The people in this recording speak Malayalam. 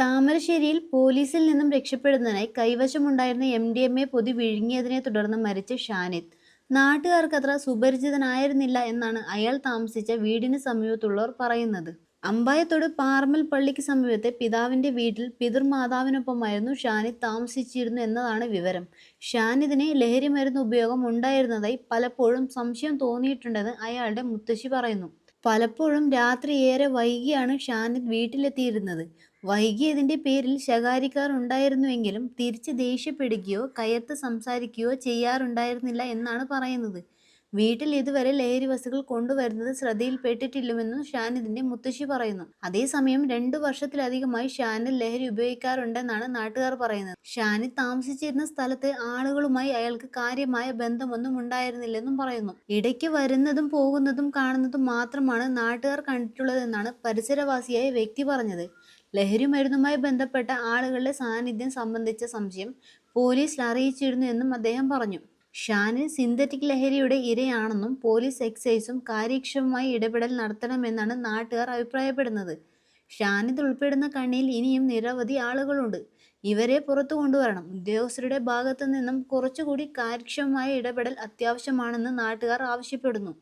താമരശ്ശേരിയിൽ പോലീസിൽ നിന്നും രക്ഷപ്പെടുന്നതിനായി കൈവശമുണ്ടായിരുന്ന എം ഡി എം എ പൊതി വിഴുങ്ങിയതിനെ തുടർന്ന് മരിച്ച ഷാനിദ് നാട്ടുകാർക്കത്ര സുപരിചിതനായിരുന്നില്ല എന്നാണ് അയാൾ താമസിച്ച വീടിന് സമീപത്തുള്ളവർ പറയുന്നത്. അമ്പായത്തോട് പാർമൽ പള്ളിക്ക് സമീപത്തെ പിതാവിന്റെ വീട്ടിൽ പിതൃമാതാവിനൊപ്പമായിരുന്നു ഷാനിത് താമസിച്ചിരുന്നു എന്നതാണ് വിവരം. ഷാനിദിന് ലഹരിമരുന്ന് ഉപയോഗം ഉണ്ടായിരുന്നതായി പലപ്പോഴും സംശയം തോന്നിയിട്ടുണ്ടെന്ന് അയാളുടെ മുത്തശ്ശി പറയുന്നു. പലപ്പോഴും രാത്രി ഏറെ വൈകിയാണ് ഷാനിദ് വീട്ടിലെത്തിയിരുന്നത്. വൈകിയതിന്റെ പേരിൽ ശകാരിക്കാർ ഉണ്ടായിരുന്നുവെങ്കിലും തിരിച്ച് ദേഷ്യപ്പെടുകയോ കയർത്ത് സംസാരിക്കുകയോ ചെയ്യാറുണ്ടായിരുന്നില്ല എന്നാണ് പറയുന്നത്. വീട്ടിൽ ഇതുവരെ ലഹരി വസ്തുക്കൾ കൊണ്ടുവരുന്നത് ശ്രദ്ധയിൽപ്പെട്ടിട്ടില്ലെന്നും ഷാനിദിന്റെ മുത്തശ്ശി പറയുന്നു. അതേസമയം രണ്ടു വർഷത്തിലധികമായി ഷാനിൽ ലഹരി ഉപയോഗിക്കാറുണ്ടെന്നാണ് നാട്ടുകാർ പറയുന്നത്. ഷാനി താമസിച്ചിരുന്ന സ്ഥലത്ത് ആളുകളുമായി അയാൾക്ക് കാര്യമായ ബന്ധമൊന്നും ഉണ്ടായിരുന്നില്ലെന്നും പറയുന്നു. ഇടയ്ക്ക് വരുന്നതും പോകുന്നതും കാണുന്നതും മാത്രമാണ് നാട്ടുകാർ കണ്ടിട്ടുള്ളതെന്നാണ് പരിസരവാസിയായ വ്യക്തി പറഞ്ഞത്. ലഹരി മരുന്നുമായി ബന്ധപ്പെട്ട ആളുകളുടെ സാന്നിധ്യം സംബന്ധിച്ച സംശയം പോലീസിൽ അറിയിച്ചിരുന്നു എന്നും അദ്ദേഹം പറഞ്ഞു. ഷാനിൽ സിന്തറ്റിക് ലഹരിയുടെ ഇരയാണെന്നും പോലീസ് എക്സൈസും കാര്യക്ഷമമായി ഇടപെടൽ നടത്തണമെന്നാണ് നാട്ടുകാർ അഭിപ്രായപ്പെടുന്നത്. ഷാനിദ് ഉൾപ്പെടുന്ന കണ്ണിയിൽ ഇനിയും നിരവധി ആളുകളുണ്ട്. ഇവരെ പുറത്തു കൊണ്ടുവരണം. ഉദ്യോഗസ്ഥരുടെ ഭാഗത്തു നിന്നും കുറച്ചുകൂടി കാര്യക്ഷമമായ ഇടപെടൽ അത്യാവശ്യമാണെന്ന് നാട്ടുകാർ ആവശ്യപ്പെടുന്നു.